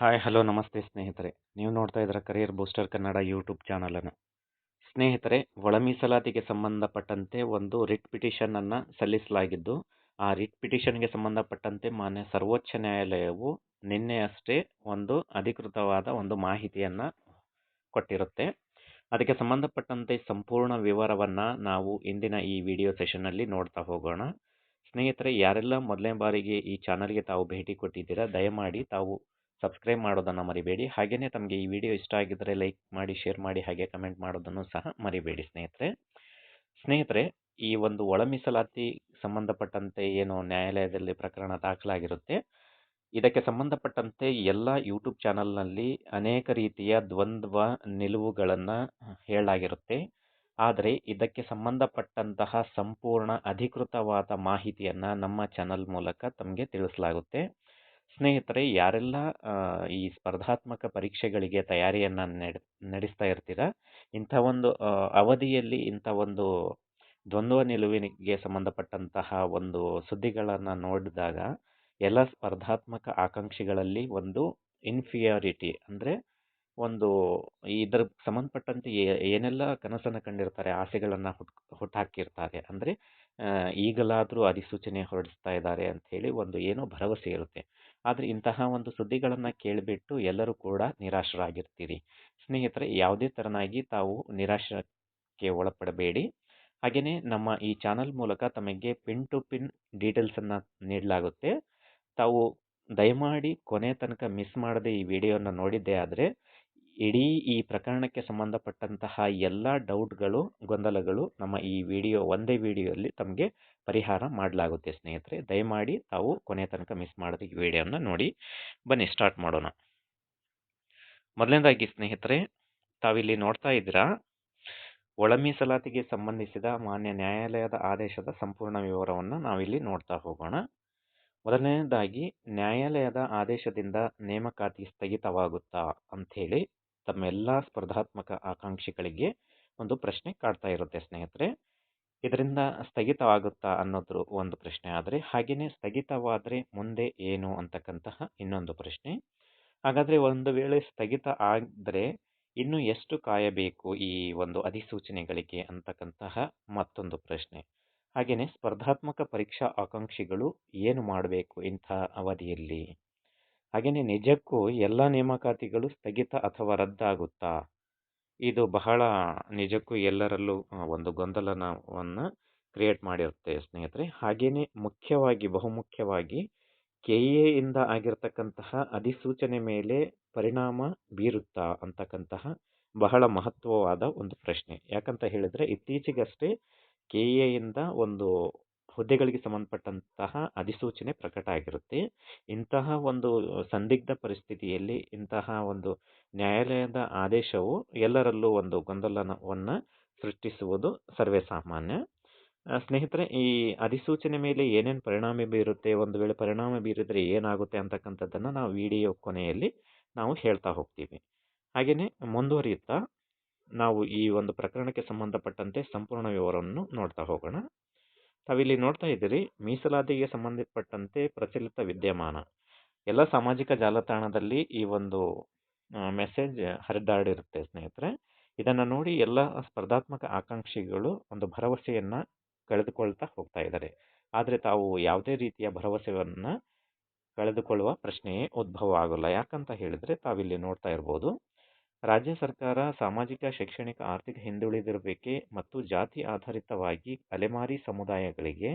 Hi, hello, ನಮಸ್ತೆ ಸ್ನೇಹಿತರೆ. ನೀವು ನೋಡ್ತಾ ಇದ್ದರ ಕರಿಯರ್ ಬೂಸ್ಟರ್ ಕನ್ನಡ ಯೂಟ್ಯೂಬ್ ಚಾನಲನ್ನು ಸ್ನೇಹಿತರೆ ಒಳ ಮೀಸಲಾತಿಗೆ ಸಂಬಂಧಪಟ್ಟಂತೆ ಒಂದು ರಿಟ್ ಪಿಟಿಷನನ್ನು ಸಲ್ಲಿಸಲಾಗಿದ್ದು, ಆ ರಿಟ್ ಪಿಟಿಷನ್ಗೆ ಸಂಬಂಧಪಟ್ಟಂತೆ ಮಾನ್ಯ ಸರ್ವೋಚ್ಚ ನ್ಯಾಯಾಲಯವು ನಿನ್ನೆ ಅಷ್ಟೇ ಒಂದು ಅಧಿಕೃತವಾದ ಒಂದು ಮಾಹಿತಿಯನ್ನು ಕೊಟ್ಟಿರುತ್ತೆ. ಅದಕ್ಕೆ ಸಂಬಂಧಪಟ್ಟಂತೆ ಸಂಪೂರ್ಣ ವಿವರವನ್ನು ನಾವು ಇಂದಿನ ಈ ವಿಡಿಯೋ ಸೆಷನ್ನಲ್ಲಿ ನೋಡ್ತಾ ಹೋಗೋಣ. ಸ್ನೇಹಿತರೆ, ಯಾರೆಲ್ಲ ಮೊದಲನೇ ಬಾರಿಗೆ ಈ ಚಾನಲ್ಗೆ ತಾವು ಭೇಟಿ ಕೊಟ್ಟಿದ್ದೀರಾ, ದಯಮಾಡಿ ತಾವು ಸಬ್ಸ್ಕ್ರೈಬ್ ಮಾಡೋದನ್ನು ಮರಿಬೇಡಿ. ಹಾಗೆಯೇ ತಮಗೆ ಈ ವಿಡಿಯೋ ಇಷ್ಟ ಆಗಿದ್ದರೆ ಲೈಕ್ ಮಾಡಿ ಶೇರ್ ಮಾಡಿ, ಹಾಗೆ ಕಮೆಂಟ್ ಮಾಡೋದನ್ನು ಸಹ ಮರಿಬೇಡಿ ಸ್ನೇಹಿತರೆ. ಸ್ನೇಹಿತರೆ, ಈ ಒಂದು ಒಳ ಮೀಸಲಾತಿ ಸಂಬಂಧಪಟ್ಟಂತೆ ಏನು ನ್ಯಾಯಾಲಯದಲ್ಲಿ ಪ್ರಕರಣ ದಾಖಲಾಗಿರುತ್ತೆ. ಇದಕ್ಕೆ ಸಂಬಂಧಪಟ್ಟಂತೆ ಎಲ್ಲ ಯೂಟ್ಯೂಬ್ ಚಾನಲ್ನಲ್ಲಿ ಅನೇಕ ರೀತಿಯ ದ್ವಂದ್ವ ನಿಲುವುಗಳನ್ನು ಹೇಳಲಾಗಿರುತ್ತೆ. ಆದರೆ ಇದಕ್ಕೆ ಸಂಬಂಧಪಟ್ಟಂತಹ ಸಂಪೂರ್ಣ ಅಧಿಕೃತವಾದ ಮಾಹಿತಿಯನ್ನು ನಮ್ಮ ಚಾನಲ್ ಮೂಲಕ ತಮಗೆ ತಿಳಿಸಲಾಗುತ್ತೆ. ಸ್ನೇಹಿತರೆ, ಯಾರೆಲ್ಲ ಈ ಸ್ಪರ್ಧಾತ್ಮಕ ಪರೀಕ್ಷೆಗಳಿಗೆ ತಯಾರಿಯನ್ನು ನಡೆ, ನಡೆಸ್ತಾ ಇರ್ತೀರ, ಇಂಥ ಒಂದು ಅವಧಿಯಲ್ಲಿ ಇಂಥ ಒಂದು ದ್ವಂದ್ವ ನಿಲುವಿನಿಗೆ ಸಂಬಂಧಪಟ್ಟಂತಹ ಒಂದು ಸುದ್ದಿಗಳನ್ನು ನೋಡಿದಾಗ, ಎಲ್ಲ ಸ್ಪರ್ಧಾತ್ಮಕ ಆಕಾಂಕ್ಷಿಗಳಲ್ಲಿ ಒಂದು ಇನ್ಫಿಯಾರಿಟಿ ಅಂದರೆ ಒಂದು ಇದರ ಸಂಬಂಧಪಟ್ಟಂತೆ ಏನೆಲ್ಲ ಕನಸನ್ನು ಕಂಡಿರ್ತಾರೆ, ಆಸೆಗಳನ್ನು ಹುಟ್ ಹುಟ್ಟಾಕಿರ್ತಾರೆ ಅಂದರೆ ಈಗಲಾದರೂ ಅಧಿಸೂಚನೆ ಹೊರಡಿಸ್ತಾ ಇದ್ದಾರೆ ಅಂತ ಹೇಳಿ ಒಂದು ಏನೋ ಭರವಸೆ ಇರುತ್ತೆ. ಆದರೆ ಇಂತಹ ಒಂದು ಸುದ್ದಿಗಳನ್ನು ಕೇಳಿಬಿಟ್ಟು ಎಲ್ಲರೂ ಕೂಡ ನಿರಾಶರಾಗಿರ್ತೀರಿ. ಸ್ನೇಹಿತರೆ, ಯಾವುದೇ ಥರನಾಗಿ ತಾವು ನಿರಾಶಕ್ಕೆ ಒಳಪಡಬೇಡಿ. ಹಾಗೆಯೇ ನಮ್ಮ ಈ ಚಾನಲ್ ಮೂಲಕ ತಮಗೆ ಪಿನ್ ಟು ಪಿನ್ ಡೀಟೇಲ್ಸನ್ನು ನೀಡಲಾಗುತ್ತೆ. ತಾವು ದಯಮಾಡಿ ಕೊನೆ ತನಕ ಮಿಸ್ ಮಾಡದೆ ಈ ವಿಡಿಯೋನ ನೋಡಿದ್ದೇ ಆದರೆ ಇಡೀ ಈ ಪ್ರಕರಣಕ್ಕೆ ಸಂಬಂಧಪಟ್ಟಂತಹ ಎಲ್ಲ ಡೌಟ್ಗಳು, ಗೊಂದಲಗಳು ನಮ್ಮ ಈ ವಿಡಿಯೋ, ಒಂದೇ ವಿಡಿಯೋಲ್ಲಿ ತಮಗೆ ಪರಿಹಾರ ಮಾಡಲಾಗುತ್ತೆ ಸ್ನೇಹಿತರೆ. ದಯಮಾಡಿ ತಾವು ಕೊನೆ ತನಕ ಮಿಸ್ ಮಾಡದೆ ಈ ವಿಡಿಯೋನ ನೋಡಿ. ಬನ್ನಿ, ಸ್ಟಾರ್ಟ್ ಮಾಡೋಣ. ಮೊದಲನೇದಾಗಿ ಸ್ನೇಹಿತರೆ, ತಾವಿಲ್ಲಿ ನೋಡ್ತಾ ಇದ್ದೀರಾ? ಒಳ ಮೀಸಲಾತಿಗೆ ಸಂಬಂಧಿಸಿದ ಮಾನ್ಯ ನ್ಯಾಯಾಲಯದ ಆದೇಶದ ಸಂಪೂರ್ಣ ವಿವರವನ್ನು ನಾವಿಲ್ಲಿ ನೋಡ್ತಾ ಹೋಗೋಣ. ಮೊದಲನೇದಾಗಿ, ನ್ಯಾಯಾಲಯದ ಆದೇಶದಿಂದ ನೇಮಕಾತಿ ಸ್ಥಗಿತವಾಗುತ್ತಾ ಅಂಥೇಳಿ ತಮ್ಮೆಲ್ಲ ಸ್ಪರ್ಧಾತ್ಮಕ ಆಕಾಂಕ್ಷಿಗಳಿಗೆ ಒಂದು ಪ್ರಶ್ನೆ ಕಾಡ್ತಾ ಇರುತ್ತೆ ಸ್ನೇಹಿತರೆ. ಇದರಿಂದ ಸ್ಥಗಿತವಾಗುತ್ತಾ ಅನ್ನೋದ್ರ ಒಂದು ಪ್ರಶ್ನೆ. ಆದರೆ ಹಾಗೆಯೇ ಸ್ಥಗಿತವಾದರೆ ಮುಂದೆ ಏನು ಅಂತಕ್ಕಂತಹ ಇನ್ನೊಂದು ಪ್ರಶ್ನೆ. ಹಾಗಾದರೆ ಒಂದು ವೇಳೆ ಸ್ಥಗಿತ ಆದರೆ ಇನ್ನು ಎಷ್ಟು ಕಾಯಬೇಕು ಈ ಒಂದು ಅಧಿಸೂಚನೆಗಳಿಗೆ ಅಂತಕ್ಕಂತಹ ಮತ್ತೊಂದು ಪ್ರಶ್ನೆ. ಹಾಗೆಯೇ ಸ್ಪರ್ಧಾತ್ಮಕ ಪರೀಕ್ಷಾ ಆಕಾಂಕ್ಷಿಗಳು ಏನು ಮಾಡಬೇಕು ಇಂಥ ಅವಧಿಯಲ್ಲಿ? ಹಾಗೆಯೇ ನಿಜಕ್ಕೂ ಎಲ್ಲ ನೇಮಕಾತಿಗಳು ಸ್ಥಗಿತ ಅಥವಾ ರದ್ದಾಗುತ್ತಾ? ಇದು ಬಹಳ ನಿಜಕ್ಕೂ ಎಲ್ಲರಲ್ಲೂ ಒಂದು ಗೊಂದಲನವನ್ನು ಕ್ರಿಯೇಟ್ ಮಾಡಿರುತ್ತೆ ಸ್ನೇಹಿತರೆ. ಹಾಗೆಯೇ ಮುಖ್ಯವಾಗಿ, ಬಹುಮುಖ್ಯವಾಗಿ ಕೆ ಇಂದ ಆಗಿರ್ತಕ್ಕಂತಹ ಅಧಿಸೂಚನೆ ಮೇಲೆ ಪರಿಣಾಮ ಬೀರುತ್ತಾ ಅಂತಕ್ಕಂತಹ ಬಹಳ ಮಹತ್ವವಾದ ಒಂದು ಪ್ರಶ್ನೆ. ಯಾಕಂತ ಹೇಳಿದರೆ ಇತ್ತೀಚೆಗಷ್ಟೇ ಕೆ ಎ ಇಂದ ಒಂದು ಹುದ್ದೆಗಳಿಗೆ ಸಂಬಂಧಪಟ್ಟಂತಹ ಅಧಿಸೂಚನೆ ಪ್ರಕಟ ಆಗಿರುತ್ತೆ. ಇಂತಹ ಒಂದು ಸಂದಿಗ್ಧ ಪರಿಸ್ಥಿತಿಯಲ್ಲಿ ಇಂತಹ ಒಂದು ನ್ಯಾಯಾಲಯದ ಆದೇಶವು ಎಲ್ಲರಲ್ಲೂ ಒಂದು ಗೊಂದಲವನ್ನು ಸೃಷ್ಟಿಸುವುದು ಸರ್ವೇ ಸಾಮಾನ್ಯ ಸ್ನೇಹಿತರೆ, ಈ ಅಧಿಸೂಚನೆ ಮೇಲೆ ಏನೇನು ಪರಿಣಾಮ ಬೀರುತ್ತೆ, ಒಂದು ವೇಳೆ ಪರಿಣಾಮ ಬೀರಿದರೆ ಏನಾಗುತ್ತೆ ಅಂತಕ್ಕಂಥದ್ದನ್ನು ನಾವು ವಿಡಿಯೋ ಕೊನೆಯಲ್ಲಿ ನಾವು ಹೇಳ್ತಾ ಹೋಗ್ತೀವಿ. ಹಾಗೆಯೇ ಮುಂದುವರಿಯುತ್ತಾ, ನಾವು ಈ ಒಂದು ಪ್ರಕರಣಕ್ಕೆ ಸಂಬಂಧಪಟ್ಟಂತೆ ಸಂಪೂರ್ಣ ವಿವರವನ್ನು ನೋಡ್ತಾ ಹೋಗೋಣ. ತಾವಿಲ್ಲಿ ನೋಡ್ತಾ ಇದ್ದೀರಿ, ಮೀಸಲಾತಿಗೆ ಸಂಬಂಧಪಟ್ಟಂತೆ ಪ್ರಚಲಿತ ವಿದ್ಯಮಾನ. ಎಲ್ಲ ಸಾಮಾಜಿಕ ಜಾಲತಾಣದಲ್ಲಿ ಈ ಒಂದು ಮೆಸೇಜ್ ಹರಿದಾಡಿರುತ್ತೆ ಸ್ನೇಹಿತರೆ. ಇದನ್ನು ನೋಡಿ ಎಲ್ಲ ಸ್ಪರ್ಧಾತ್ಮಕ ಆಕಾಂಕ್ಷಿಗಳು ಒಂದು ಭರವಸೆಯನ್ನು ಕಳೆದುಕೊಳ್ತಾ ಹೋಗ್ತಾ ಇದ್ದಾರೆ. ಆದರೆ ತಾವು ಯಾವುದೇ ರೀತಿಯ ಭರವಸೆಯನ್ನು ಕಳೆದುಕೊಳ್ಳುವ ಪ್ರಶ್ನೆಯೇ ಉದ್ಭವ ಆಗೋಲ್ಲ. ಯಾಕಂತ ಹೇಳಿದರೆ ತಾವಿಲ್ಲಿ ನೋಡ್ತಾ ಇರ್ಬೋದು ರಾಜ್ಯ ಸರ್ಕಾರ ಸಾಮಾಜಿಕ, ಶೈಕ್ಷಣಿಕ, ಆರ್ಥಿಕ ಹಿಂದುಳಿದಿರುವಿಕೆ ಮತ್ತು ಜಾತಿ ಆಧಾರಿತವಾಗಿ ಅಲೆಮಾರಿ ಸಮುದಾಯಗಳಿಗೆ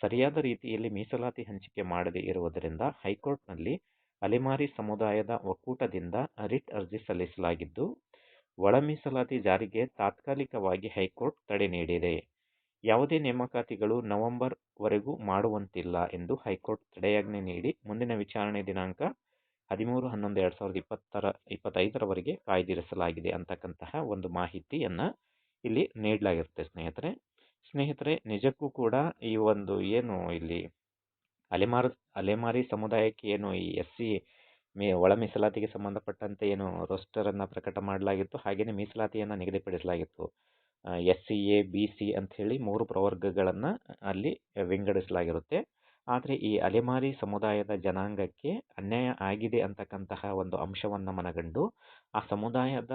ಸರಿಯಾದ ರೀತಿಯಲ್ಲಿ ಮೀಸಲಾತಿ ಹಂಚಿಕೆ ಮಾಡದೇ ಇರುವುದರಿಂದ ಹೈಕೋರ್ಟ್ನಲ್ಲಿ ಅಲೆಮಾರಿ ಸಮುದಾಯದ ಒಕ್ಕೂಟದಿಂದ ರಿಟ್ ಅರ್ಜಿ ಸಲ್ಲಿಸಲಾಗಿದ್ದು ಒಳ ಮೀಸಲಾತಿ ಜಾರಿಗೆ ತಾತ್ಕಾಲಿಕವಾಗಿ ಹೈಕೋರ್ಟ್ ತಡೆ ನೀಡಿದೆ. ಯಾವುದೇ ನೇಮಕಾತಿಗಳು ನವೆಂಬರ್ ವರೆಗೂ ಮಾಡುವಂತಿಲ್ಲ ಎಂದು ಹೈಕೋರ್ಟ್ ತಡೆಯಾಜ್ಞೆ ನೀಡಿ ಮುಂದಿನ ವಿಚಾರಣೆ ದಿನಾಂಕ ಹದಿಮೂರು, ಹನ್ನೊಂದು, ಎರಡು ಸಾವಿರದ ಇಪ್ಪತ್ತರ, ಇಪ್ಪತ್ತೈದರವರೆಗೆ ಕಾಯ್ದಿರಿಸಲಾಗಿದೆ ಅಂತಕ್ಕಂತಹ ಒಂದು ಮಾಹಿತಿಯನ್ನು ಇಲ್ಲಿ ನೀಡಲಾಗಿರುತ್ತೆ ಸ್ನೇಹಿತರೆ. ಸ್ನೇಹಿತರೆ, ನಿಜಕ್ಕೂ ಕೂಡ ಈ ಒಂದು ಏನು ಇಲ್ಲಿ ಅಲೆಮಾರು, ಅಲೆಮಾರಿ ಸಮುದಾಯಕ್ಕೆ ಏನು ಈ ಎಸ್ ಸಿ ಮೀ, ಒಳ ಮೀಸಲಾತಿಗೆ ಸಂಬಂಧಪಟ್ಟಂತೆ ಏನು ರೋಸ್ಟರನ್ನು ಪ್ರಕಟ ಮಾಡಲಾಗಿತ್ತು ಹಾಗೆಯೇ ಮೀಸಲಾತಿಯನ್ನು ನಿಗದಿಪಡಿಸಲಾಗಿತ್ತು. S C A, B C ಅಂಥೇಳಿ ಮೂರು ಪ್ರವರ್ಗಗಳನ್ನು ಅಲ್ಲಿ ವಿಂಗಡಿಸಲಾಗಿರುತ್ತೆ. ಆದರೆ ಈ ಅಲೆಮಾರಿ ಸಮುದಾಯದ ಜನಾಂಗಕ್ಕೆ ಅನ್ಯಾಯ ಆಗಿದೆ ಅಂತಕ್ಕಂತಹ ಒಂದು ಅಂಶವನ್ನು ಮನಗಂಡು, ಆ ಸಮುದಾಯದ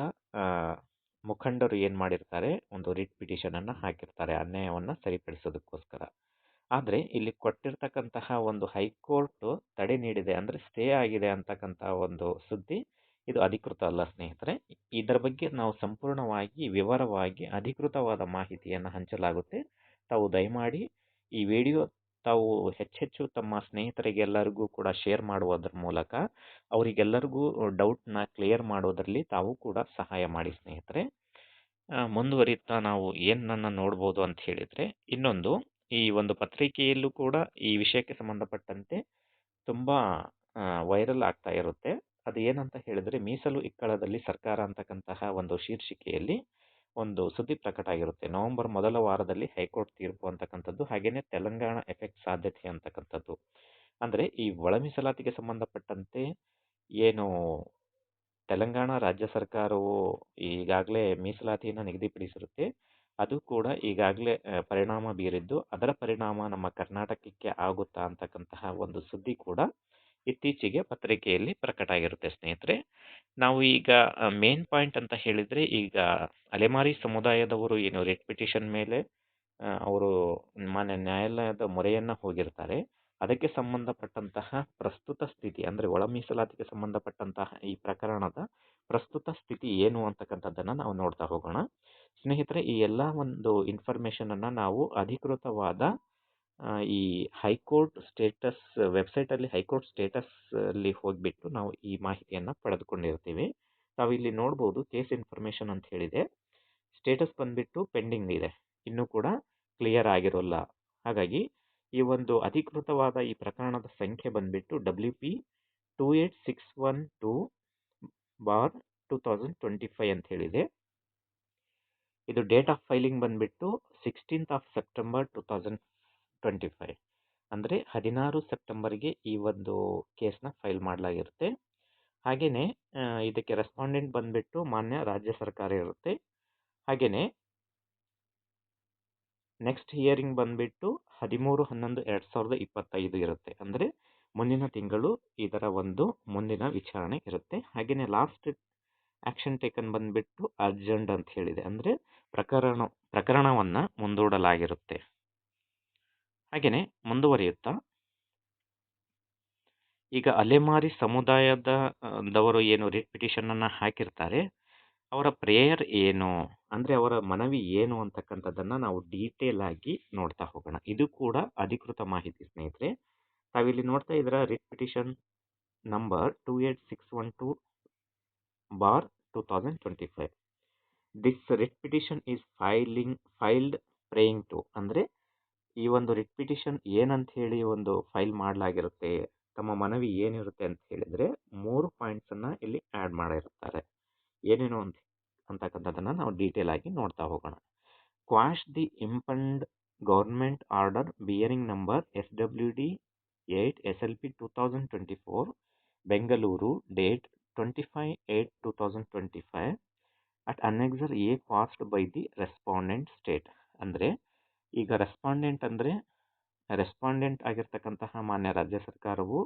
ಮುಖಂಡರು ಏನು ಮಾಡಿರ್ತಾರೆ? ಒಂದು ರಿಟ್ ಪಿಟಿಷನನ್ನು ಹಾಕಿರ್ತಾರೆ, ಅನ್ಯಾಯವನ್ನು ಸರಿಪಡಿಸೋದಕ್ಕೋಸ್ಕರ. ಆದರೆ ಇಲ್ಲಿ ಕೊಟ್ಟಿರ್ತಕ್ಕಂತಹ ಒಂದು ಹೈಕೋರ್ಟ್ ತಡೆ ನೀಡಿದೆ ಅಂದರೆ ಸ್ಟೇ ಆಗಿದೆ ಅಂತಕ್ಕಂತಹ ಒಂದು ಸುದ್ದಿ ಇದು ಅಧಿಕೃತ ಅಲ್ಲ ಸ್ನೇಹಿತರೆ. ಇದರ ಬಗ್ಗೆ ನಾವು ಸಂಪೂರ್ಣವಾಗಿ ವಿವರವಾಗಿ ಅಧಿಕೃತವಾದ ಮಾಹಿತಿಯನ್ನು ಹಂಚಲಾಗುತ್ತೆ. ತಾವು ದಯಮಾಡಿ ಈ ವಿಡಿಯೋ ತಾವು ಹೆಚ್ಚೆಚ್ಚು ತಮ್ಮ ಸ್ನೇಹಿತರಿಗೆಲ್ಲರಿಗೂ ಕೂಡ ಶೇರ್ ಮಾಡುವುದರ ಮೂಲಕ ಅವರಿಗೆಲ್ಲರಿಗೂ ಡೌಟ್ನ ಕ್ಲಿಯರ್ ಮಾಡೋದರಲ್ಲಿ ತಾವು ಕೂಡ ಸಹಾಯ ಮಾಡಿ ಸ್ನೇಹಿತರೆ. ಮುಂದುವರಿತಾ ನಾವು ಏನನ್ನು ನೋಡ್ಬೋದು ಅಂತ ಹೇಳಿದರೆ, ಇನ್ನೊಂದು ಈ ಒಂದು ಪತ್ರಿಕೆಯಲ್ಲೂ ಕೂಡ ಈ ವಿಷಯಕ್ಕೆ ಸಂಬಂಧಪಟ್ಟಂತೆ ತುಂಬ ವೈರಲ್ ಆಗ್ತಾ ಇರುತ್ತೆ. ಅದು ಏನಂತ ಹೇಳಿದರೆ, ಮೀಸಲು ಇಕ್ಕಳದಲ್ಲಿ ಸರ್ಕಾರ ಅಂತಕ್ಕಂತಹ ಒಂದು ಶೀರ್ಷಿಕೆಯಲ್ಲಿ ಒಂದು ಸುದ್ದಿ ಪ್ರಕಟ ಆಗಿರುತ್ತೆ. ನವೆಂಬರ್ ಮೊದಲ ವಾರದಲ್ಲಿ ಹೈಕೋರ್ಟ್ ತೀರ್ಪು ಅಂತಕ್ಕಂಥದ್ದು ಹಾಗೆಯೇ ತೆಲಂಗಾಣ ಎಫೆಕ್ಟ್ ಸಾಧ್ಯತೆ ಅಂತಕ್ಕಂಥದ್ದು. ಅಂದರೆ ಈ ಒಳ ಮೀಸಲಾತಿಗೆ ಸಂಬಂಧಪಟ್ಟಂತೆ ಏನು ತೆಲಂಗಾಣ ರಾಜ್ಯ ಸರ್ಕಾರವು ಈಗಾಗಲೇ ಮೀಸಲಾತಿಯನ್ನು ನಿಗದಿಪಡಿಸಿರುತ್ತೆ. ಅದು ಕೂಡ ಈಗಾಗಲೇ ಪರಿಣಾಮ ಬೀರಿದ್ದು ಅದರ ಪರಿಣಾಮ ನಮ್ಮ ಕರ್ನಾಟಕಕ್ಕೆ ಆಗುತ್ತಾ ಅಂತಕ್ಕಂತಹ ಒಂದು ಸುದ್ದಿ ಕೂಡ ಇತ್ತೀಚೆಗೆ ಪತ್ರಿಕೆಯಲ್ಲಿ ಪ್ರಕಟ ಆಗಿರುತ್ತೆ ಸ್ನೇಹಿತರೆ. ನಾವು ಈಗ ಮೇನ್ ಪಾಯಿಂಟ್ ಅಂತ ಹೇಳಿದರೆ, ಈಗ ಅಲೆಮಾರಿ ಸಮುದಾಯದವರು ಏನು, ರೆಡ್ ಪಿಟಿಷನ್ ಮೇಲೆ ಅವರು ಮಾನ್ಯ ನ್ಯಾಯಾಲಯದ ಮೊರೆಯನ್ನು ಹೋಗಿರ್ತಾರೆ. ಅದಕ್ಕೆ ಸಂಬಂಧಪಟ್ಟಂತಹ ಪ್ರಸ್ತುತ ಸ್ಥಿತಿ, ಅಂದರೆ ಒಳ ಮೀಸಲಾತಿಗೆ ಸಂಬಂಧಪಟ್ಟಂತಹ ಈ ಪ್ರಕರಣದ ಪ್ರಸ್ತುತ ಸ್ಥಿತಿ ಏನು ಅಂತಕ್ಕಂಥದ್ದನ್ನು ನಾವು ನೋಡ್ತಾ ಹೋಗೋಣ. ಸ್ನೇಹಿತರೆ, ಈ ಎಲ್ಲ ಒಂದು ಇನ್ಫಾರ್ಮೇಷನನ್ನು ನಾವು ಅಧಿಕೃತವಾದ ಈ ಹೈಕೋರ್ಟ್ ಸ್ಟೇಟಸ್ ವೆಬ್ಸೈಟಲ್ಲಿ ಹೈಕೋರ್ಟ್ ಸ್ಟೇಟಸ್ ಅಲ್ಲಿ ಹೋಗಿಬಿಟ್ಟು ನಾವು ಈ ಮಾಹಿತಿಯನ್ನು ಪಡೆದುಕೊಂಡಿರ್ತೀವಿ. ನಾವು ಇಲ್ಲಿ ನೋಡ್ಬೋದು ಕೇಸ್ ಇನ್ಫಾರ್ಮೇಷನ್ ಅಂತ ಹೇಳಿದೆ. ಸ್ಟೇಟಸ್ ಬಂದುಬಿಟ್ಟು ಪೆಂಡಿಂಗ್ ಇದೆ. ಇನ್ನೂ ಕೂಡ ಕ್ಲಿಯರ್ ಆಗಿರೋಲ್ಲ. ಹಾಗಾಗಿ ಈ ಒಂದು ಅಧಿಕೃತವಾದ ಈ ಪ್ರಕರಣದ ಸಂಖ್ಯೆ ಬಂದುಬಿಟ್ಟು W P two eight six one two bar two thousand twenty five ಅಂತ ಹೇಳಿದೆ. ಇದು ಡೇಟ್ ಆಫ್ ಫೈಲಿಂಗ್ ಬಂದುಬಿಟ್ಟು sixteenth of September two thousand twenty five. ಅಂದರೆ ಹದಿನಾರು ಸೆಪ್ಟೆಂಬರ್ಗೆ ಈ ಒಂದು ಕೇಸನ್ನ ಫೈಲ್ ಮಾಡಲಾಗಿರುತ್ತೆ. ಹಾಗೆಯೇ ಇದಕ್ಕೆ ರೆಸ್ಪಾಂಡೆಂಟ್ ಬಂದುಬಿಟ್ಟು ಮಾನ್ಯ ರಾಜ್ಯ ಸರ್ಕಾರ ಇರುತ್ತೆ. ಹಾಗೆಯೇ ನೆಕ್ಸ್ಟ್ ಹಿಯರಿಂಗ್ ಬಂದುಬಿಟ್ಟು ಹದಿಮೂರು, ಹನ್ನೊಂದು, ಎರಡು ಸಾವಿರದ ಇಪ್ಪತ್ತೈದು ಇರುತ್ತೆ. ಅಂದರೆ ಮುಂದಿನ ತಿಂಗಳು ಇದರ ಒಂದು ಮುಂದಿನ ವಿಚಾರಣೆ ಇರುತ್ತೆ. ಹಾಗೆಯೇ ಲಾಸ್ಟ್ ಆ್ಯಕ್ಷನ್ ಟೇಕನ್ ಬಂದುಬಿಟ್ಟು ಅರ್ಜೆಂಟ್ ಅಂತ ಹೇಳಿದೆ. ಅಂದರೆ ಪ್ರಕರಣ, ಪ್ರಕರಣವನ್ನು ಮುಂದೂಡಲಾಗಿರುತ್ತೆ. ಹಾಗೆಯೇ ಮುಂದುವರಿಯುತ್ತಾ. ಈಗ ಅಲೆಮಾರಿ ಸಮುದಾಯದ ದವರು ಏನು ರಿಟ್ ಪಿಟಿಷನನ್ನು ಹಾಕಿರ್ತಾರೆ. ಅವರ ಪ್ರೇಯರ್ ಏನು, ಅಂದರೆ ಅವರ ಮನವಿ ಏನು ಅಂತಕ್ಕಂಥದ್ದನ್ನು ನಾವು ಡೀಟೇಲ್ ಆಗಿ ನೋಡ್ತಾ ಹೋಗೋಣ. ಇದು ಕೂಡ ಅಧಿಕೃತ ಮಾಹಿತಿ ಸ್ನೇಹಿತರೆ. ತಾವಿಲ್ಲಿ ನೋಡ್ತಾ ಇದ್ರ writ petition number two eight six one two bar two thousand twenty five this writ petition is filing filed praying to ಅಂದರೆ ಈ ಒಂದು ರಿಟ್ ಪಿಟಿಷನ್ ಏನಂತ ಹೇಳಿ ಒಂದು ಫೈಲ್ ಮಾಡಲಾಗಿರುತ್ತೆ, ತಮ್ಮ ಮನವಿ ಏನಿರುತ್ತೆ ಅಂತ ಹೇಳಿದರೆ ಮೂರು ಪಾಯಿಂಟ್ಸನ್ನು ಇಲ್ಲಿ ಆ್ಯಡ್ ಮಾಡಿರುತ್ತಾರೆ ಏನೇನು ಅಂತ, ಅಂತಕ್ಕಂಥದ್ದನ್ನು ನಾವು ಡೀಟೇಲ್ ಆಗಿ ನೋಡ್ತಾ ಹೋಗೋಣ. Quash the impugned government order bearing number S W D eight S L P two thousand twenty four Bengaluru date twenty five eight two thousand twenty five at annexure A cast by the respondent state ಅಂದರೆ ಈಗ respondent ಅಂದರೆ respondent ಆಗಿರ್ತಕ್ಕಂತಹ ಮಾನ್ಯ ರಾಜ್ಯ ಸರ್ಕಾರವು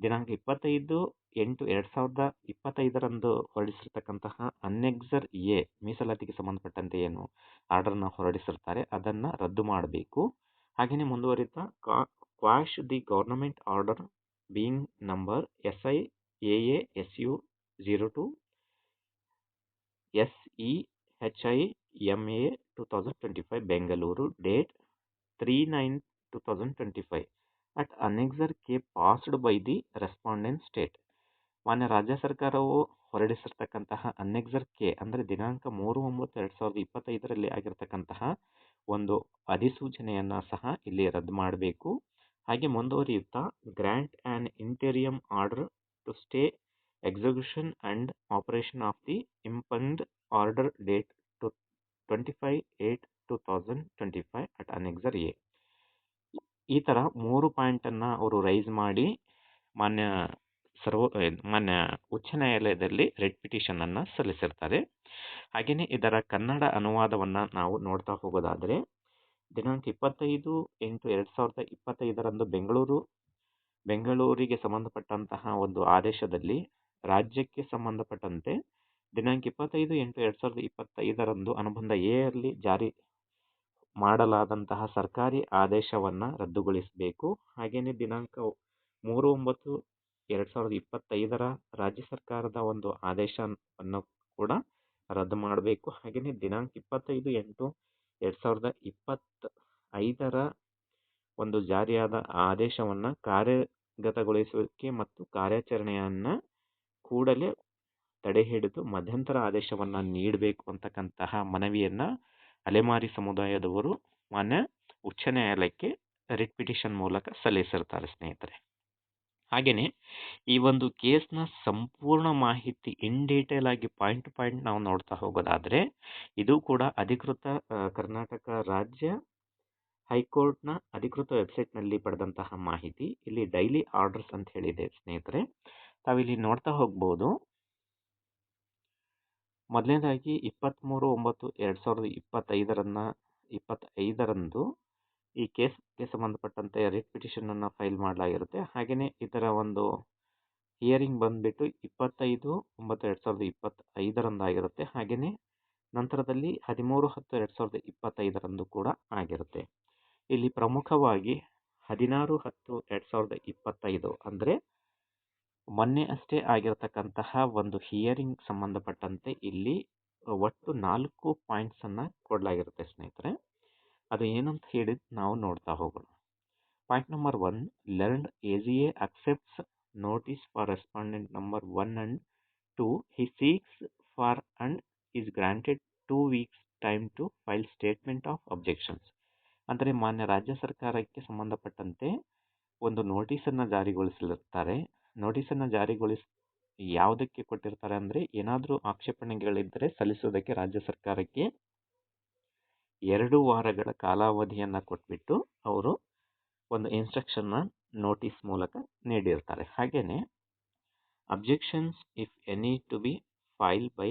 ದಿನಾಂಕ ಇಪ್ಪತ್ತೈದು ಎಂಟು ಎರಡು ಸಾವಿರದ ಇಪ್ಪತ್ತೈದರಂದು ಹೊರಡಿಸಿರ್ತಕ್ಕಂತಹ ಅನ್ನೆಕ್ಸರ್ ಎ ಮೀಸಲಾತಿಗೆ ಸಂಬಂಧಪಟ್ಟಂತೆ ಏನು ಆರ್ಡರ್ನ ಹೊರಡಿಸಿರ್ತಾರೆ, ಅದನ್ನು ರದ್ದು ಮಾಡಬೇಕು. ಹಾಗೆಯೇ ಮುಂದುವರಿತಾ quash the government order being number S I A A S U zero two S E H I M A two thousand twenty five Bengaluru date three nine two thousand twenty five at annexure K passed by the respondent state ಮಾನ್ಯ ರಾಜ್ಯ ಸರ್ಕಾರವು ಹೊರಡಿಸಿರ್ತಕ್ಕಂತಹ ಅನ್ನೆಕ್ಸರ್ K ಅಂದರೆ ದಿನಾಂಕ ಮೂರು ಒಂಬತ್ತು ಎರಡು ಸಾವಿರದ ಇಪ್ಪತ್ತೈದರಲ್ಲಿ ಆಗಿರತಕ್ಕಂತಹ ಒಂದು ಅಧಿಸೂಚನೆಯನ್ನು ಸಹ ಇಲ್ಲಿ ರದ್ದು ಮಾಡಬೇಕು. ಹಾಗೆ ಮುಂದುವರಿಯುತ್ತಾ grant and interim order to stay execution and operation of the impugned order date twenty five eight two thousand twenty five at annexure A ಈ ಥರ ಮೂರು ಪಾಯಿಂಟನ್ನು ಅವರು ರೈಸ್ ಮಾಡಿ ಮಾನ್ಯ ಸರ್ವ ಮಾನ್ಯ ಉಚ್ಚ ನ್ಯಾಯಾಲಯದಲ್ಲಿ ರೆಡ್ ಪಿಟಿಷನನ್ನು ಸಲ್ಲಿಸಿರ್ತಾರೆ. ಹಾಗೆಯೇ ಇದರ ಕನ್ನಡ ಅನುವಾದವನ್ನು ನಾವು ನೋಡ್ತಾ ಹೋಗೋದಾದರೆ, ದಿನಾಂಕ ಇಪ್ಪತ್ತೈದು ಎಂಟು ಎರಡು ಸಾವಿರದ ಇಪ್ಪತ್ತೈದರಂದು ಬೆಂಗಳೂರು, ಬೆಂಗಳೂರಿಗೆ ಸಂಬಂಧಪಟ್ಟಂತಹ ಒಂದು ಆದೇಶದಲ್ಲಿ ರಾಜ್ಯಕ್ಕೆ ಸಂಬಂಧಪಟ್ಟಂತೆ ದಿನಾಂಕ ಇಪ್ಪತ್ತೈದು ಎಂಟು ಎರಡು ಸಾವಿರದ ಇಪ್ಪತ್ತೈದರಂದು ಅನುಬಂಧ ಎ ಅಲ್ಲಿ ಜಾರಿ ಮಾಡಲಾದಂತಹ ಸರ್ಕಾರಿ ಆದೇಶವನ್ನು ರದ್ದುಗೊಳಿಸಬೇಕು. ಹಾಗೆಯೇ ದಿನಾಂಕ ಮೂರು ಒಂಬತ್ತು ಎರಡು ಸಾವಿರದ ಇಪ್ಪತ್ತೈದರ ರಾಜ್ಯ ಸರ್ಕಾರದ ಒಂದು ಆದೇಶವನ್ನು ಕೂಡ ರದ್ದು ಮಾಡಬೇಕು. ಹಾಗೆಯೇ ದಿನಾಂಕ ಇಪ್ಪತ್ತೈದು ಎಂಟು ಎರಡು ಸಾವಿರದ ಇಪ್ಪತ್ತ ಐದರ ಒಂದು ಜಾರಿಯಾದ ಆದೇಶವನ್ನು ಕಾರ್ಯಗತಗೊಳಿಸುವಿಕೆ ಮತ್ತು ಕಾರ್ಯಾಚರಣೆಯನ್ನು ಕೂಡಲೇ ತಡೆ ಹಿಡಿದು ಮಧ್ಯಂತರ ಆದೇಶವನ್ನು ನೀಡಬೇಕು ಅಂತಕ್ಕಂತಹ ಮನವಿಯನ್ನು ಅಲೆಮಾರಿ ಸಮುದಾಯದವರು ಮಾನ್ಯ ಉಚ್ಚ ನ್ಯಾಯಾಲಯಕ್ಕೆ ರಿಟ್ ಪಿಟಿಷನ್ ಮೂಲಕ ಸಲ್ಲಿಸಿರ್ತಾರೆ, ಸ್ನೇಹಿತರೆ. ಹಾಗೆಯೇ ಈ ಒಂದು ಕೇಸ್ನ ಸಂಪೂರ್ಣ ಮಾಹಿತಿ ಇನ್ ಡೀಟೇಲ್ ಆಗಿ ಪಾಯಿಂಟ್ ಟು ಪಾಯಿಂಟ್ ನಾವು ನೋಡ್ತಾ ಹೋಗೋದಾದರೆ, ಇದು ಕೂಡ ಅಧಿಕೃತ ಕರ್ನಾಟಕ ರಾಜ್ಯ ಹೈಕೋರ್ಟ್ನ ಅಧಿಕೃತ ವೆಬ್ಸೈಟ್ನಲ್ಲಿ ಪಡೆದಂತಹ ಮಾಹಿತಿ. ಇಲ್ಲಿ ಡೈಲಿ ಆರ್ಡರ್ಸ್ ಅಂತ ಹೇಳಿದೆ, ಸ್ನೇಹಿತರೆ. ತಾವಿಲ್ಲಿ ನೋಡ್ತಾ ಹೋಗ್ಬೋದು. ಮೊದಲನೇದಾಗಿ ಇಪ್ಪತ್ತ್ಮೂರು ಒಂಬತ್ತು, ಎರಡು ಸಾವಿರದ ಇಪ್ಪತ್ತೈದರನ್ನು, ಇಪ್ಪತ್ತೈದರಂದು ಈ ಕೇಸ್ಗೆ ಸಂಬಂಧಪಟ್ಟಂತೆ ರಿಟ್ ಪಿಟಿಷನನ್ನು ಫೈಲ್ ಮಾಡಲಾಗಿರುತ್ತೆ. ಹಾಗೆಯೇ ಇದರ ಒಂದು ಹಿಯರಿಂಗ್ ಬಂದುಬಿಟ್ಟು ಇಪ್ಪತ್ತೈದು, ಒಂಬತ್ತು, ಎರಡು ಸಾವಿರದ ಇಪ್ಪತ್ತೈದರಂದು ಆಗಿರುತ್ತೆ ಹಾಗೆಯೇ ನಂತರದಲ್ಲಿ ಹದಿಮೂರು, ಹತ್ತು, ಎರಡು ಸಾವಿರದ ಇಪ್ಪತ್ತೈದರಂದು ಕೂಡ ಆಗಿರುತ್ತೆ. ಇಲ್ಲಿ ಪ್ರಮುಖವಾಗಿ ಹದಿನಾರು, ಹತ್ತು, ಎರಡು ಸಾವಿರದ ಇಪ್ಪತ್ತೈದು ಅಂದರೆ ಮೊನ್ನೆ ಅಷ್ಟೇ ಆಗಿರತಕ್ಕಂತಹ ಒಂದು ಹಿಯರಿಂಗ್ ಸಂಬಂಧಪಟ್ಟಂತೆ ಇಲ್ಲಿ ಒಟ್ಟು ನಾಲ್ಕು ಪಾಯಿಂಟ್ಸನ್ನು ಕೊಡಲಾಗಿರುತ್ತೆ ಸ್ನೇಹಿತರೆ. ಅದು ಏನಂತ ಹೇಳಿ ನಾವು ನೋಡ್ತಾ ಹೋಗೋಣ. Point number one learn A G A accepts notice for respondent number one and two he seeks for and is granted two weeks time to file statement of objections ಅಂದರೆ ಮಾನ್ಯ ರಾಜ್ಯ ಸರ್ಕಾರಕ್ಕೆ ಸಂಬಂಧಪಟ್ಟಂತೆ ಒಂದು ನೋಟಿಸನ್ನು ಜಾರಿಗೊಳಿಸಲಿರ್ತಾರೆ. ನೋಟಿಸನ್ನು ಜಾರಿಗೊಳಿಸ್, ಯಾವುದಕ್ಕೆ ಕೊಟ್ಟಿರ್ತಾರೆ ಅಂದರೆ, ಏನಾದರೂ ಆಕ್ಷೇಪಣೆಗಳಿದ್ದರೆ ಸಲ್ಲಿಸೋದಕ್ಕೆ ರಾಜ್ಯ ಸರ್ಕಾರಕ್ಕೆ ಎರಡು ವಾರಗಳ ಕಾಲಾವಧಿಯನ್ನು ಕೊಟ್ಬಿಟ್ಟು ಅವರು ಒಂದು ಇನ್ಸ್ಟ್ರಕ್ಷನ್ನ ನೋಟಿಸ್ ಮೂಲಕ ನೀಡಿರ್ತಾರೆ. ಹಾಗೆಯೇ objections if any to be file by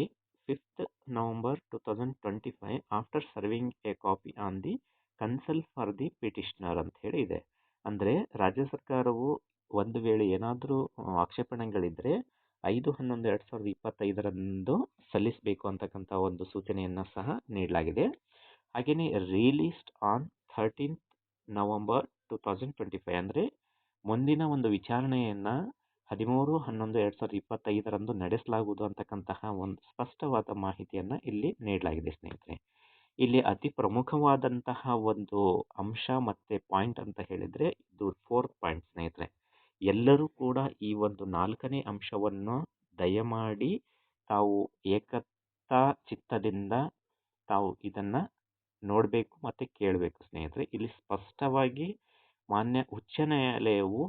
fifth November two thousand twenty five after serving a copy on the counsel for the petitioner ಅಂತ ಹೇಳಿ ಇದೆ. ಅಂದರೆ, ರಾಜ್ಯ ಸರ್ಕಾರವು ಒಂದು ವೇಳೆ ಏನಾದರೂ ಆಕ್ಷೇಪಣೆಗಳಿದ್ದರೆ ಐದು ಹನ್ನೊಂದು ಎರಡು ಸಾವಿರದ ಇಪ್ಪತ್ತೈದರಂದು ಸಲ್ಲಿಸಬೇಕು ಅಂತಕ್ಕಂಥ ಒಂದು ಸೂಚನೆಯನ್ನು ಸಹ ನೀಡಲಾಗಿದೆ. ಹಾಗೆಯೇ released on thirteenth November two thousand twenty five ಅಂದರೆ ಮುಂದಿನ ಒಂದು ವಿಚಾರಣೆಯನ್ನು ಹದಿಮೂರು ಹನ್ನೊಂದು ಎರಡು ಸಾವಿರದ ಇಪ್ಪತ್ತೈದರಂದು ನಡೆಸಲಾಗುವುದು ಅಂತಕ್ಕಂತಹ ಒಂದು ಸ್ಪಷ್ಟವಾದ ಮಾಹಿತಿಯನ್ನು ಇಲ್ಲಿ ನೀಡಲಾಗಿದೆ ಸ್ನೇಹಿತರೆ. ಇಲ್ಲಿ ಅತಿ ಪ್ರಮುಖವಾದಂತಹ ಒಂದು ಅಂಶ ಮತ್ತು ಪಾಯಿಂಟ್ ಅಂತ ಹೇಳಿದರೆ ಇದು ಫೋರ್ತ್ ಪಾಯಿಂಟ್ ಸ್ನೇಹಿತರೆ. ಎಲ್ಲರೂ ಕೂಡ ಈ ಒಂದು ನಾಲ್ಕನೇ ಅಂಶವನ್ನು ದಯಮಾಡಿ ತಾವು ಏಕತಾ ಚಿತ್ತದಿಂದ ತಾವು ಇದನ್ನು ನೋಡಬೇಕು ಮತ್ತು ಕೇಳಬೇಕು ಸ್ನೇಹಿತರೆ. ಇಲ್ಲಿ ಸ್ಪಷ್ಟವಾಗಿ ಮಾನ್ಯ ಉಚ್ಚ ನ್ಯಾಯಾಲಯವು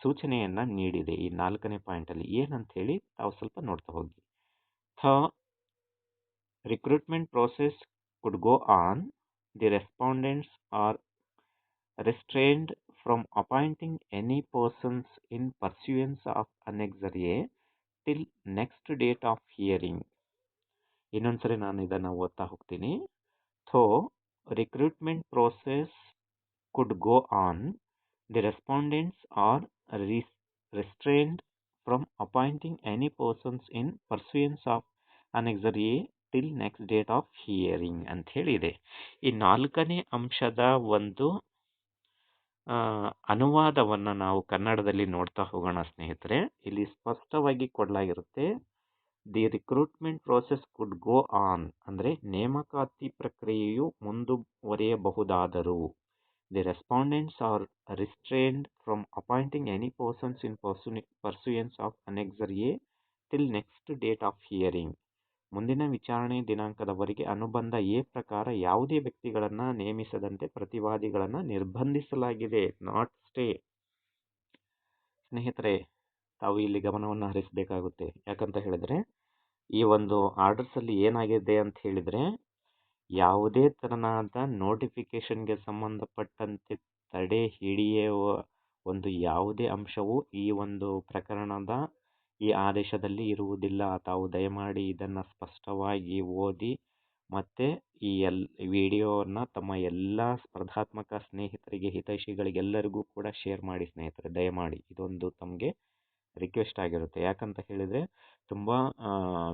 ಸೂಚನೆಯನ್ನು ನೀಡಿದೆ ಈ ನಾಲ್ಕನೇ ಪಾಯಿಂಟಲ್ಲಿ ಏನಂತ ಹೇಳಿ ತಾವು ಸ್ವಲ್ಪ ನೋಡ್ತಾ ಹೋಗಿ. The recruitment process could go on. The respondents are restrained from appointing any persons in pursuance of Annex A till next date of hearing. ಇನ್ನೊಂದ್ಸರಿ ನಾನು ಇದನ್ನು ಓದ್ತಾ ಹೋಗ್ತೀನಿ. Though recruitment process could go on the respondents are restrained from appointing any persons in pursuance of annexure A till next date of hearing ಅಂತ ಹೇಳಿದೆ ಈ ನಾಲ್ಕನೇ ಅಂಶದ ಒಂದು ಅನುವಾದವನ್ನು ನಾವು ಕನ್ನಡದಲ್ಲಿ ನೋಡ್ತಾ ಹೋಗೋಣ ಸ್ನೇಹಿತರೆ. ಇಲ್ಲಿ ಸ್ಪಷ್ಟವಾಗಿ ಕೊಡಲಾಗಿರುತ್ತೆ, the recruitment process could go on ಅಂದರೆ ನೇಮಕಾತಿ ಪ್ರಕ್ರಿಯೆಯು ಮುಂದುವರಿಯಬಹುದಾದರೂ, the respondents are restrained from appointing any persons in purse, pursuance of annexure A till next date of hearing. ಮುಂದಿನ ವಿಚಾರಣೆ ದಿನಾಂಕದವರೆಗೆ ಅನುಬಂಧ ಎ ಪ್ರಕಾರ ಯಾವುದೇ ವ್ಯಕ್ತಿಗಳನ್ನು ನೇಮಿಸದಂತೆ ಪ್ರತಿವಾದಿಗಳನ್ನು ನಿರ್ಬಂಧಿಸಲಾಗಿದೆ. Not stay. ಸ್ನೇಹಿತರೆ, ತಾವು ಇಲ್ಲಿ ಗಮನವನ್ನು ಹರಿಸಬೇಕಾಗುತ್ತೆ. ಯಾಕಂತ ಹೇಳಿದರೆ, ಈ ಒಂದು ಆರ್ಡರ್ಸಲ್ಲಿ ಏನಾಗಿದೆ ಅಂತ ಹೇಳಿದರೆ, ಯಾವುದೇ ತೆರನಾದ ನೋಟಿಫಿಕೇಷನ್ಗೆ ಸಂಬಂಧಪಟ್ಟಂತೆ ತಡೆ ಹಿಡಿಯುವ ಒಂದು ಯಾವುದೇ ಅಂಶವು ಈ ಒಂದು ಪ್ರಕರಣದ ಈ ಆದೇಶದಲ್ಲಿ ಇರುವುದಿಲ್ಲ. ತಾವು ದಯಮಾಡಿ ಇದನ್ನು ಸ್ಪಷ್ಟವಾಗಿ ಓದಿ ಮತ್ತು ಈ ಎಲ್ ವಿಡಿಯೋವನ್ನು ತಮ್ಮ ಎಲ್ಲ ಸ್ಪರ್ಧಾತ್ಮಕ ಸ್ನೇಹಿತರಿಗೆ, ಹಿತೈಷಿಗಳಿಗೆಲ್ಲರಿಗೂ ಕೂಡ ಶೇರ್ ಮಾಡಿ ಸ್ನೇಹಿತರೆ, ದಯಮಾಡಿ. ಇದೊಂದು ತಮಗೆ ರಿಕ್ವೆಸ್ಟ್ ಆಗಿರುತ್ತೆ. ಯಾಕಂತ ಹೇಳಿದರೆ ತುಂಬ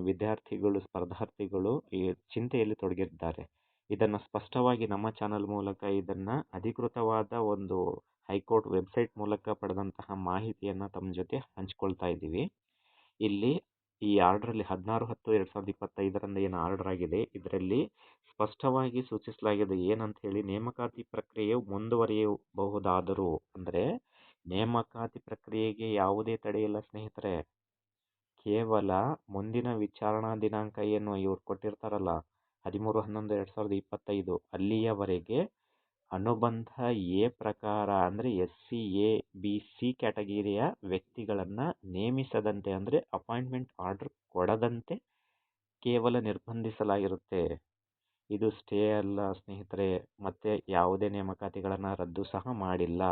ವಿದ್ಯಾರ್ಥಿಗಳು, ಸ್ಪರ್ಧಾರ್ಥಿಗಳು ಈ ಚಿಂತೆಯಲ್ಲಿ ತೊಡಗಿದ್ದಾರೆ. ಇದನ್ನು ಸ್ಪಷ್ಟವಾಗಿ ನಮ್ಮ ಚಾನಲ್ ಮೂಲಕ ಇದನ್ನು ಅಧಿಕೃತವಾದ ಒಂದು ಹೈಕೋರ್ಟ್ ವೆಬ್ಸೈಟ್ ಮೂಲಕ ಪಡೆದಂತಹ ಮಾಹಿತಿಯನ್ನು ತಮ್ಮ ಜೊತೆ ಹಂಚ್ಕೊಳ್ತಾ ಇದ್ದೀವಿ. ಇಲ್ಲಿ ಈ ಆರ್ಡ್ರಲ್ಲಿ ಹದಿನಾರು ಹತ್ತು ಎರಡು ಸಾವಿರದ ಇಪ್ಪತ್ತೈದರಂದು ಏನು ಆರ್ಡರ್ ಆಗಿದೆ. ಇದರಲ್ಲಿ ಸ್ಪಷ್ಟವಾಗಿ ಸೂಚಿಸಲಾಗಿದೆ ಏನಂತ ಹೇಳಿ ನೇಮಕಾತಿ ಪ್ರಕ್ರಿಯೆಯು ಮುಂದುವರಿಯಬಹುದಾದರೂ ಅಂದರೆ ನೇಮಕಾತಿ ಪ್ರಕ್ರಿಯೆಗೆ ಯಾವುದೇ ತಡೆಯಿಲ್ಲ ಸ್ನೇಹಿತರೆ. ಕೇವಲ ಮುಂದಿನ ವಿಚಾರಣಾ ದಿನಾಂಕ ಏನು ಇವ್ರು ಕೊಟ್ಟಿರ್ತಾರಲ್ಲ, ಹದಿಮೂರು ಹನ್ನೊಂದು ಎರಡು ಸಾವಿರದ ಇಪ್ಪತ್ತೈದು ಅಲ್ಲಿಯವರೆಗೆ ಅನುಬಂಧ ಎ ಪ್ರಕಾರ ಅಂದರೆ S C, A, B, C ಕ್ಯಾಟಗಿರಿಯ ವ್ಯಕ್ತಿಗಳನ್ನು ನೇಮಿಸದಂತೆ ಅಂದರೆ ಅಪಾಯಿಂಟ್ಮೆಂಟ್ ಆರ್ಡರ್ ಕೊಡದಂತೆ ಕೇವಲ ನಿರ್ಬಂಧಿಸಲಾಗಿರುತ್ತೆ. ಇದು ಸ್ಟೇ ಅಲ್ಲ ಸ್ನೇಹಿತರೆ, ಮತ್ತು ಯಾವುದೇ ನೇಮಕಾತಿಗಳನ್ನು ರದ್ದು ಸಹ ಮಾಡಿಲ್ಲ.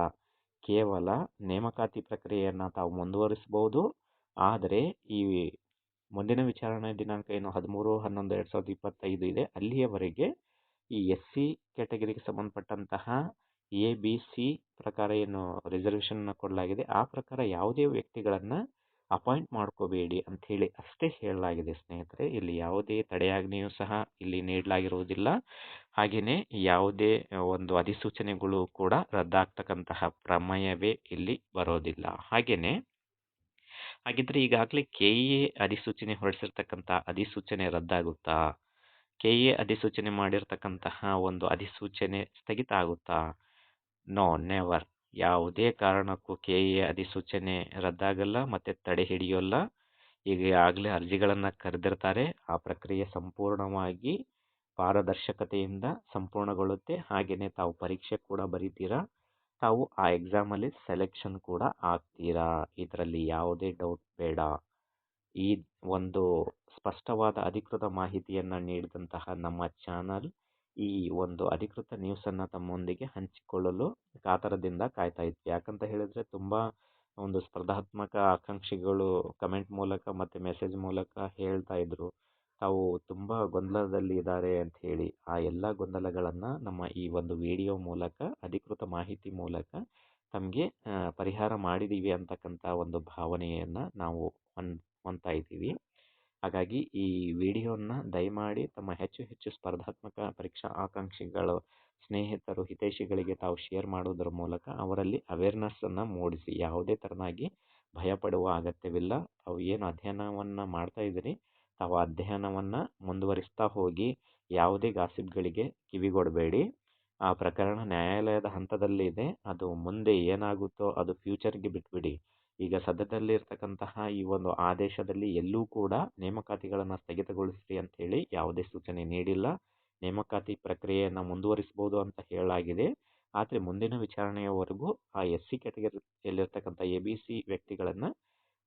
ಕೇವಲ ನೇಮಕಾತಿ ಪ್ರಕ್ರಿಯೆಯನ್ನು ತಾವು ಮುಂದುವರಿಸಬಹುದು. ಆದರೆ ಈ ಮುಂದಿನ ವಿಚಾರಣೆ ದಿನಾಂಕ ಏನು? ಹದಿಮೂರು, ಹನ್ನೊಂದು, ಎರಡು ಸಾವಿರದ ಇಪ್ಪತ್ತೈದು ಇದೆ. ಅಲ್ಲಿಯವರೆಗೆ ಈ ಎಸ್ ಸಿ ಕ್ಯಾಟಗರಿಗೆ ಸಂಬಂಧಪಟ್ಟಂತಹ ಎ ಬಿ ಸಿ ಪ್ರಕಾರ ಏನು ರಿಸರ್ವೇಷನ್ನ ಕೊಡಲಾಗಿದೆ, ಆ ಪ್ರಕಾರ ಯಾವುದೇ ವ್ಯಕ್ತಿಗಳನ್ನು ಅಪಾಯಿಂಟ್ ಮಾಡ್ಕೋಬೇಡಿ ಅಂಥೇಳಿ ಅಷ್ಟೇ ಹೇಳಲಾಗಿದೆ ಸ್ನೇಹಿತರೆ. ಇಲ್ಲಿ ಯಾವುದೇ ತಡೆಯಾಜ್ಞೆಯೂ ಸಹ ಇಲ್ಲಿ ನೀಡಲಾಗಿರುವುದಿಲ್ಲ. ಹಾಗೆಯೇ ಯಾವುದೇ ಒಂದು ಅಧಿಸೂಚನೆಗಳು ಕೂಡ ರದ್ದಾಗ್ತಕ್ಕಂತಹ ಪ್ರಮೇಯವೇ ಇಲ್ಲಿ ಬರೋದಿಲ್ಲ. ಹಾಗೆಯೇ ಹಾಗಿದ್ರೆ ಈಗಾಗಲೇ ಕೆ ಎ ಅಧಿಸೂಚನೆ ಹೊರಡಿಸಿರ್ತಕ್ಕಂಥ ಅಧಿಸೂಚನೆ ರದ್ದಾಗುತ್ತಾ? ಕೆ ಅಧಿಸೂಚನೆ ಮಾಡಿರ್ತಕ್ಕಂತಹ ಒಂದು ಅಧಿಸೂಚನೆ ಸ್ಥಗಿತ ಆಗುತ್ತಾ? No, never. ಯಾವುದೇ ಕಾರಣಕ್ಕೂ ಕೆ ಎ ಅಧಿಸೂಚನೆ ರದ್ದಾಗಲ್ಲ ಮತ್ತು ತಡೆ ಹಿಡಿಯೋಲ್ಲ. ಈಗಾಗಲೇ ಅರ್ಜಿಗಳನ್ನು ಕರೆದಿರ್ತಾರೆ. ಆ ಪ್ರಕ್ರಿಯೆ ಸಂಪೂರ್ಣವಾಗಿ ಪಾರದರ್ಶಕತೆಯಿಂದ ಸಂಪೂರ್ಣಗೊಳ್ಳುತ್ತೆ. ಹಾಗೆಯೇ ತಾವು ಪರೀಕ್ಷೆ ಕೂಡ ಬರೀತೀರಾ? ತಾವು ಆ ಎಕ್ಸಾಮಲ್ಲಿ ಸೆಲೆಕ್ಷನ್ ಕೂಡ ಆಗ್ತೀರಾ? ಇದರಲ್ಲಿ ಯಾವುದೇ ಡೌಟ್ ಬೇಡ. ಈ ಒಂದು ಸ್ಪಷ್ಟವಾದ ಅಧಿಕೃತ ಮಾಹಿತಿಯನ್ನು ನೀಡಿದಂತಹ ನಮ್ಮ ಚಾನಲ್ ಈ ಒಂದು ಅಧಿಕೃತ ನ್ಯೂಸನ್ನು ತಮ್ಮೊಂದಿಗೆ ಹಂಚಿಕೊಳ್ಳಲು ಕಾತರದಿಂದ ಕಾಯ್ತಾ ಇದ್ವಿ. ಯಾಕಂತ ಹೇಳಿದರೆ ತುಂಬ ಒಂದು ಸ್ಪರ್ಧಾತ್ಮಕ ಆಕಾಂಕ್ಷಿಗಳು ಕಮೆಂಟ್ ಮೂಲಕ ಮತ್ತು ಮೆಸೇಜ್ ಮೂಲಕ ಹೇಳ್ತಾ ಇದ್ರು. ತಾವು ತುಂಬ ಗೊಂದಲದಲ್ಲಿ ಇದ್ದಾರೆ ಅಂತ ಹೇಳಿ ಆ ಎಲ್ಲ ಗೊಂದಲಗಳನ್ನು ನಮ್ಮ ಈ ಒಂದು ವಿಡಿಯೋ ಮೂಲಕ, ಅಧಿಕೃತ ಮಾಹಿತಿ ಮೂಲಕ ತಮಗೆ ಪರಿಹಾರ ಮಾಡಿದ್ದೀವಿ ಅಂತಕ್ಕಂಥ ಒಂದು ಭಾವನೆಯನ್ನು ನಾವು ಹೊಂದ್ ಹೊಂದ್ತಾ ಇದ್ದೀವಿ. ಹಾಗಾಗಿ ಈ ವಿಡಿಯೋನ ದಯಮಾಡಿ ತಮ್ಮ ಹೆಚ್ಚು ಹೆಚ್ಚು ಸ್ಪರ್ಧಾತ್ಮಕ ಪರೀಕ್ಷಾ ಆಕಾಂಕ್ಷಿಗಳು, ಸ್ನೇಹಿತರು, ಹಿತೈಷಿಗಳಿಗೆ ತಾವು ಶೇರ್ ಮಾಡೋದ್ರ ಮೂಲಕ ಅವರಲ್ಲಿ ಅವೇರ್ನೆಸ್ಸನ್ನು ಮೂಡಿಸಿ. ಯಾವುದೇ ಥರನಾಗಿ ಭಯಪಡುವ ಅಗತ್ಯವಿಲ್ಲ. ತಾವು ಏನು ಅಧ್ಯಯನವನ್ನು ಮಾಡ್ತಾ ಇದ್ದೀರಿ, ತಾವು ಅಧ್ಯಯನವನ್ನು ಮುಂದುವರಿಸ್ತಾ ಹೋಗಿ ಯಾವುದೇ ಗಾಸಿಪ್ಗಳಿಗೆ ಕಿವಿಗೊಡಬೇಡಿ. ಆ ಪ್ರಕರಣ ನ್ಯಾಯಾಲಯದ ಹಂತದಲ್ಲಿದೆ. ಅದು ಮುಂದೆ ಏನಾಗುತ್ತೋ ಅದು ಫ್ಯೂಚರ್ಗೆ ಬಿಟ್ಬಿಡಿ. ಈಗ ಸದ್ಯದಲ್ಲಿ ಇರ್ತಕ್ಕಂತಹ ಈ ಒಂದು ಆದೇಶದಲ್ಲಿ ಎಲ್ಲೂ ಕೂಡ ನೇಮಕಾತಿಗಳನ್ನು ಸ್ಥಗಿತಗೊಳಿಸ್ರಿ ಅಂತ ಹೇಳಿ ಯಾವುದೇ ಸೂಚನೆ ನೀಡಿಲ್ಲ. ನೇಮಕಾತಿ ಪ್ರಕ್ರಿಯೆಯನ್ನು ಮುಂದುವರಿಸಬಹುದು ಅಂತ ಹೇಳಲಾಗಿದೆ. ಆದರೆ ಮುಂದಿನ ವಿಚಾರಣೆಯವರೆಗೂ ಆ ಎಸ್ ಸಿ ಕ್ಯಾಟಗರಿಯಲ್ಲಿರ್ತಕ್ಕಂಥ ಎ ಬಿ ಸಿ ವ್ಯಕ್ತಿಗಳನ್ನು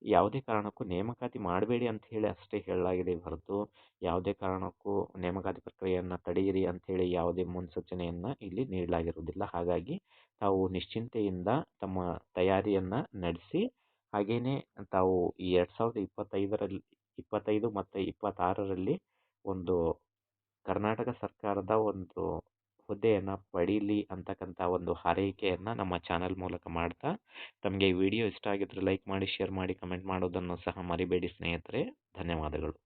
ಯಾವುದೇ ಕಾರಣಕ್ಕೂ ನೇಮಕಾತಿ ಮಾಡಬೇಡಿ ಅಂತ ಹೇಳಿ ಅಷ್ಟೇ ಹೇಳಲಾಗಿದೆ ಹೊರತು ಯಾವುದೇ ಕಾರಣಕ್ಕೂ ನೇಮಕಾತಿ ಪ್ರಕ್ರಿಯೆಯನ್ನು ತಡೆಯಿರಿ ಅಂಥೇಳಿ ಯಾವುದೇ ಮುನ್ಸೂಚನೆಯನ್ನು ಇಲ್ಲಿ ನೀಡಲಾಗಿರುವುದಿಲ್ಲ. ಹಾಗಾಗಿ ತಾವು ನಿಶ್ಚಿಂತೆಯಿಂದ ತಮ್ಮ ತಯಾರಿಯನ್ನು ನಡೆಸಿ ಹಾಗೆಯೇ ತಾವು ಈ ಎರಡು ಸಾವಿರದ ಇಪ್ಪತ್ತೈದರಲ್ಲಿ, ಇಪ್ಪತ್ತೈದು ಮತ್ತು ಇಪ್ಪತ್ತಾರರಲ್ಲಿ ಒಂದು ಕರ್ನಾಟಕ ಸರ್ಕಾರದ ಒಂದು ಹುದ್ದೆಯನ್ನು ಪಡೀಲಿ ಅಂತಕ್ಕಂಥ ಒಂದು ಹಾರೈಕೆಯನ್ನು ನಮ್ಮ ಚಾನಲ್ ಮೂಲಕ ಮಾಡ್ತಾ, ತಮಗೆ ಈ ವಿಡಿಯೋ ಇಷ್ಟ ಆಗಿದ್ದರೆ ಲೈಕ್ ಮಾಡಿ, ಶೇರ್ ಮಾಡಿ, ಕಮೆಂಟ್ ಮಾಡೋದನ್ನು ಸಹ ಮರಿಬೇಡಿ ಸ್ನೇಹಿತರೆ. ಧನ್ಯವಾದಗಳು.